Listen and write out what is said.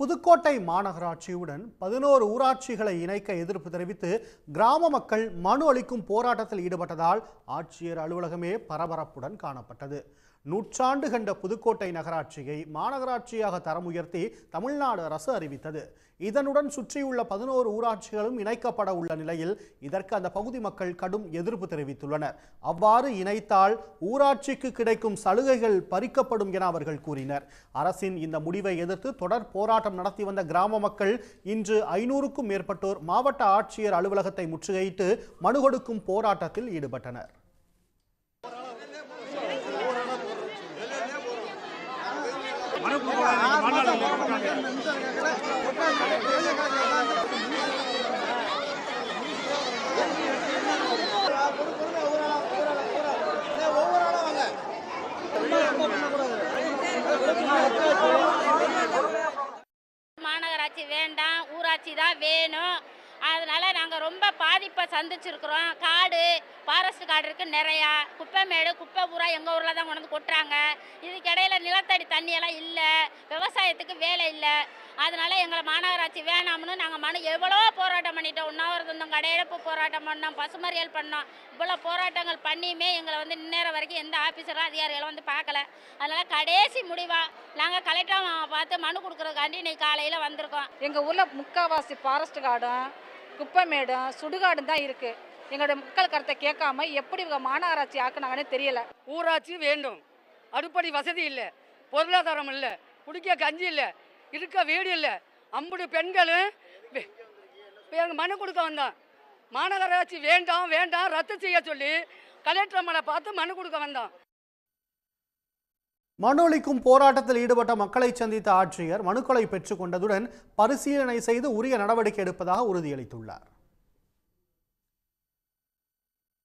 புதுக்கோட்டை மாநகராட்சியுடன் பதினோரு ஊராட்சிகளை இணைக்க எதிர்ப்பு தெரிவித்து கிராம மக்கள் மனு அளிக்கும் போராட்டத்தில் ஈடுபட்டதால் ஆட்சியர் அலுவலகமே பரபரப்புடன் காணப்பட்டது. நூற்றாண்டு கண்ட புதுக்கோட்டை நகராட்சியை மாநகராட்சியாக தரம் உயர்த்தி தமிழ்நாடு அரசு அறிவித்தது. இதனுடன் சுற்றியுள்ள பதினோரு ஊராட்சிகளும் இணைக்கப்பட உள்ள நிலையில் இதற்கு அந்த பகுதி மக்கள் கடும் எதிர்ப்பு தெரிவித்துள்ளனர். அவ்வாறு இணைத்தால் ஊராட்சிக்கு கிடைக்கும் சலுகைகள் பறிக்கப்படும் என அவர்கள் கூறினர். அரசின் இந்த முடிவை எதிர்த்து தொடர் போராட்டம் நடத்தி வந்த கிராம மக்கள் இன்று ஐநூறுக்கும் மேற்பட்டோர் மாவட்ட ஆட்சியர் அலுவலகத்தை முற்றுகையிட்டு மனு கொடுக்கும் போராட்டத்தில் ஈடுபட்டனர். மாநகராட்சி வேண்டாம் ஊராட்சி தான் வேணும். அதனால நாங்கள் ரொம்ப பாதிப்பை சந்திச்சிருக்கிறோம். காடு ஃபாரஸ்ட் காடு இருக்குது நிறையா. குப்பை மேடு குப்பை பூரா எங்கள் ஊரில் தான் கொண்டு வந்து கொட்டுறாங்க. இதுக்கிடையில நிலத்தடி தண்ணியெல்லாம் இல்லை. விவசாயத்துக்கு வேலை இல்லை. அதனால எங்களை மாநகராட்சி வேணாம்னு நாங்கள் மனு எவ்வளோ போராட்டம் பண்ணிட்டோம். உண்ணாவிரதம் கடையெடுப்பு போராட்டம் பண்ணோம். பசுமறியல் பண்ணோம். இவ்வளோ போராட்டங்கள் பண்ணியுமே எங்களை வந்து இந்நேரம் வரைக்கும் எந்த ஆஃபீஸரும் அதிகாரிகளும் வந்து பார்க்கல. அதனால் கடைசி முடிவாக நாங்கள் கலெக்டராக பார்த்து மனு கொடுக்குறதுக்காண்டி இன்னைக்கு காலையில் வந்திருக்கோம். எங்கள் ஊரில் முக்கால்வாசி ஃபாரஸ்ட் கார்டும் குப்பைமேடும் சுடுகாடும் தான் இருக்குது எங்களோட மக்கள் கருத்தை கேட்காம எப்படி இவங்க மாநகராட்சி ஆக்குனாங்கன்னே தெரியல. ஊராட்சி வேண்டும். அடிப்படை வசதி இல்லை. பொருளாதாரம் இல்லை. குடிக்க கஞ்சி இல்லை. இருக்க வீடு இல்லை. ஐம்பது பெண்களும் மனு கொடுக்க வந்தோம் மாநகராட்சி வேண்டாம் வேண்டாம் ரத்து செய்ய சொல்லி கலெக்டர் மேலே பார்த்து மனு கொடுக்க வந்தோம் மனு அளிக்கும் போராட்டத்தில் ஈடுபட்ட மக்களை சந்தித்த ஆட்சியர் மனுக்களை பெற்றுக்கொண்டதுடன் பரிசீலனை செய்து உரிய நடவடிக்கை எடுப்பதாக உறுதியளித்துள்ளார்.